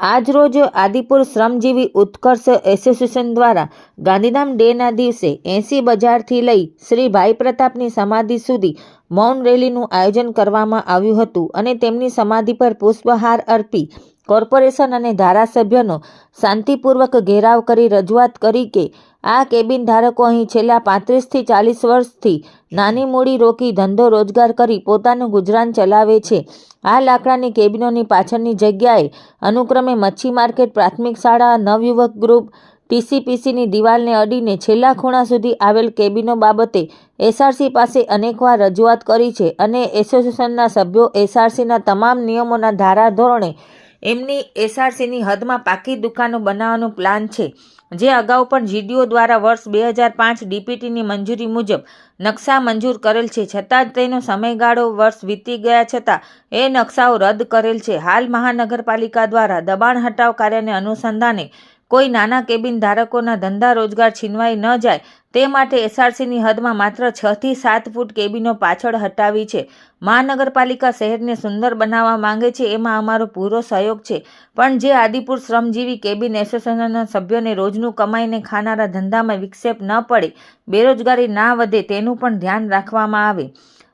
આજરોજ આદિપુર શ્રમજીવી ઉત્કર્ષ એસોસિએશન દ્વારા ગાંધીધામ ડેના દિવસે એંસી બજારથી લઈ શ્રી ભાઈ પ્રતાપની સમાધિ સુધી મૌન રેલીનું આયોજન કરવામાં આવ્યું હતું અને તેમની સમાધિ પર પુષ્પહાર અર્પી કોર્પોરેશન અને ધારાસભ્યનો શાંતિપૂર્વક ઘેરાવ કરી રજૂઆત કરી કે, આ કેબિન ધારકો અહીં છેલ્લા પાંત્રીસથી ચાલીસ વર્ષથી નાની મૂડી રોકી ધંધો રોજગાર કરી પોતાનું ગુજરાન ચલાવે છે. આ લાકડાની કેબિનોની પાછળની જગ્યાએ અનુક્રમે મચ્છી માર્કેટ, પ્રાથમિક શાળા, નવયુવક ગ્રુપ, ટીસીપીસીની દિવાલને અડીને છેલ્લા ખૂણા સુધી આવેલ કેબિનો બાબતે એસઆરસી પાસે અનેકવાર રજૂઆત કરી છે અને એસોસિએશનના સભ્યો એસઆરસીના તમામ નિયમોના ધારાધોરણે એમની એસઆરસીની હદમાં પાકી દુકાનો બનાવવાનો પ્લાન છે. જે અગાઉ પણ જીડીઓ દ્વારા વર્ષ બે હજાર પાંચ ડીપીટીની મંજૂરી મુજબ નકશા મંજૂર કરેલ છે. છતાં તેનો સમયગાળો વર્ષ વીતી ગયા છતાં એ નકશાઓ રદ કરેલ છે. હાલ મહાનગરપાલિકા દ્વારા દબાણ હટાવ કાર્યને અનુસંધાને કોઈ નાના કેબિન ધારકોના ધંધા રોજગાર છીનવાઈ ન જાય, તે માટે એસઆરસીની હદમાં માત્ર છ થી સાત ફૂટ કેબિનો પાછળ હટાવી છે. મહાનગરપાલિકા શહેરને સુંદર બનાવવા માંગે છે, એમાં અમારો પૂરો સહયોગ છે. પણ જે આદિપુર શ્રમજીવી કેબિન એસોસિએશનના સભ્યોને રોજનું કમાઈને ખાનારા ધંધામાં વિક્ષેપ ન પડે, બેરોજગારી ના વધે તેનું પણ ધ્યાન રાખવામાં આવે.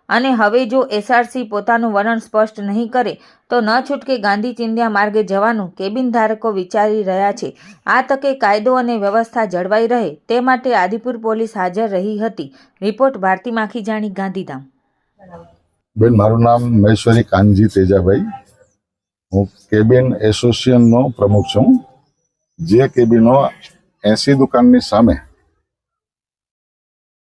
અને હવે જો એસઆરસી પોતાનું વલણ સ્પષ્ટ નહીં કરે, તો ન છૂટકે ગાંધી ચિંધ્યા માર્ગે જવાનું કેબિન ધારકો વિચારી રહ્યા છે. આ તકે કાયદો અને વ્યવસ્થા જળવાઈ રહે તે માટે આદિપુર પોલીસ હાજર રહી હતી. રિપોર્ટ ભારતી માખીજાણી, ગાંધીધામ. બેન, મારું નામ મહેશ્વરી કાનજી તેજાભાઈ. હું કેબિન એસોસિએશનનો પ્રમુખ છું. જે કેબિનો એસી દુકાનની સામે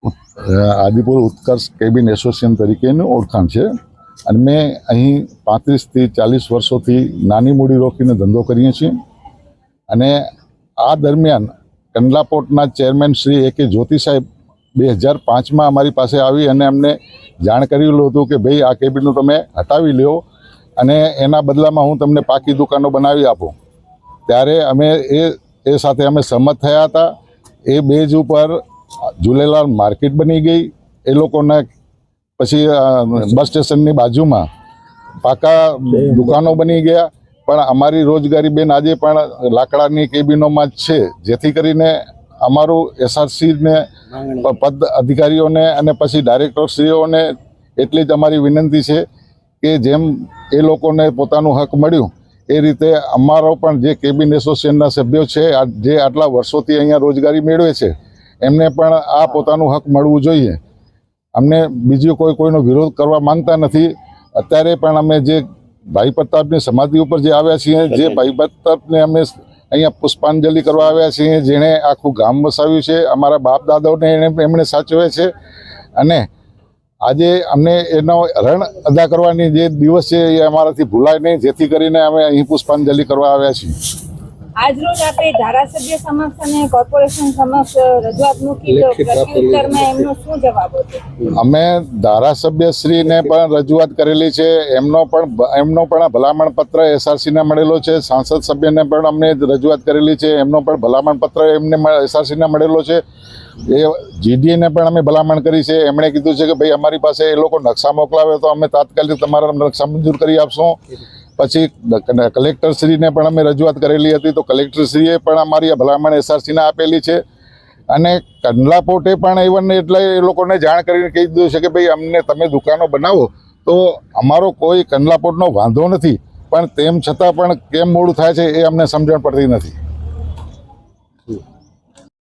આદિપુર ઉત્કર્ષ કેબિન એસોસિએશન તરીકેનું ઓળખાણ છે. અને મેં અહીં પાંત્રીસથી ચાલીસ વર્ષોથી નાની મૂડી રોકીને ધંધો કરીએ છીએ. અને આ દરમિયાન કંડલાપોર્ટના ચેરમેન શ્રી એ કે જ્યોતિ સાહેબ બે હજાર પાંચમાં અમારી પાસે આવી અને અમને જાણ કરેલું હતું કે ભાઈ આ કેબિનનું તમે હટાવી લ્યો અને એના બદલામાં હું તમને પાકી દુકાનો બનાવી આપું. ત્યારે અમે એ એ સાથે અમે સંમત થયા હતા. એ બેઝ ઉપર ઝૂલેલાલ માર્કેટ બની ગઈ. એ લોકોને પછી બસ સ્ટેશનની બાજુમાં પાકા દુકાનો બની ગયા. પણ અમારી રોજગારી બેન આજે પણ લાકડાની કેબિનોમાં જ છે. જેથી કરીને અમારું એસઆરસીને પદ અધિકારીઓને અને પછી ડાયરેક્ટરશ્રીઓને એટલી જ અમારી વિનંતી છે કે જેમ એ લોકોને પોતાનું હક મળ્યું, એ રીતે અમારો પણ જે કેબિન એસોસિએશનના સભ્યો છે જે આટલા વર્ષોથી અહીંયા રોજગારી મેળવે છે એમને પણ આ પોતાનું હક મળવું જોઈએ. અમને બીજું કોઈ કોઈનો વિરોધ કરવા માંગતા નથી. અત્યારે પણ અમે જે ભાઈ પ્રતાપની સમાધિ ઉપર જે આવ્યા છીએ જે ભાઈ પ્રતાપને અમે અહીંયા પુષ્પાંજલિ કરવા આવ્યા છીએ જેણે આખું ગામ વસાવ્યું છે. અમારા બાપ દાદાઓને એને એમણે સાચવે છે. અને આજે અમને એનો રણ અદા કરવાની જે દિવસ છે એ અમારાથી ભૂલાય નહીં. જેથી કરીને અમે અહીં પુષ્પાંજલિ કરવા આવ્યા છીએ. આજરોજ આપણે ધારાસભ્ય સમક્ષ અને કોર્પોરેશન સમક્ષ રજૂઆત મૂકી તો પ્રત્યુત્તરમાં એમનો શું જવાબ હતો? અમે ધારાસભ્યશ્રીને પણ રજૂઆત કરેલી છે. એમનો પણ એમનો પણ ભલામણ પત્ર એસઆરસીને મળેલો છે. સાંસદ સભ્યને પણ અમને રજૂઆત કરેલી છે. એમનો પણ ભલામણ પત્ર એમને એસઆરસીને મળેલો છે. એ જીડીએને પણ અમે ભલામણ કરી છે. એમણે કીધું છે કે ભાઈ અમારી પાસે એ લોકો નકશા મોકલાવે તો અમે તાત્કાલિક તમારા નકશા મંજૂર કરી આપશું. પછી કલેક્ટરશ્રીને પણ અમે રજૂઆત કરેલી હતી, તો કલેક્ટરશ્રીએ પણ અમારી ભલામણ એસઆરસીને આપેલી છે. અને કંડલા પોર્ટે પણ ઇવન એટલે એ લોકોને જાણ કરીને કહી દીધું છે કે ભાઈ, અમને તમે દુકાનો બનાવો, તો અમારો કોઈ કંડલા પોર્ટનો વાંધો નથી. પણ તેમ છતાં પણ કેમ મોડું થાય છે એ અમને સમજણ પડતી નથી.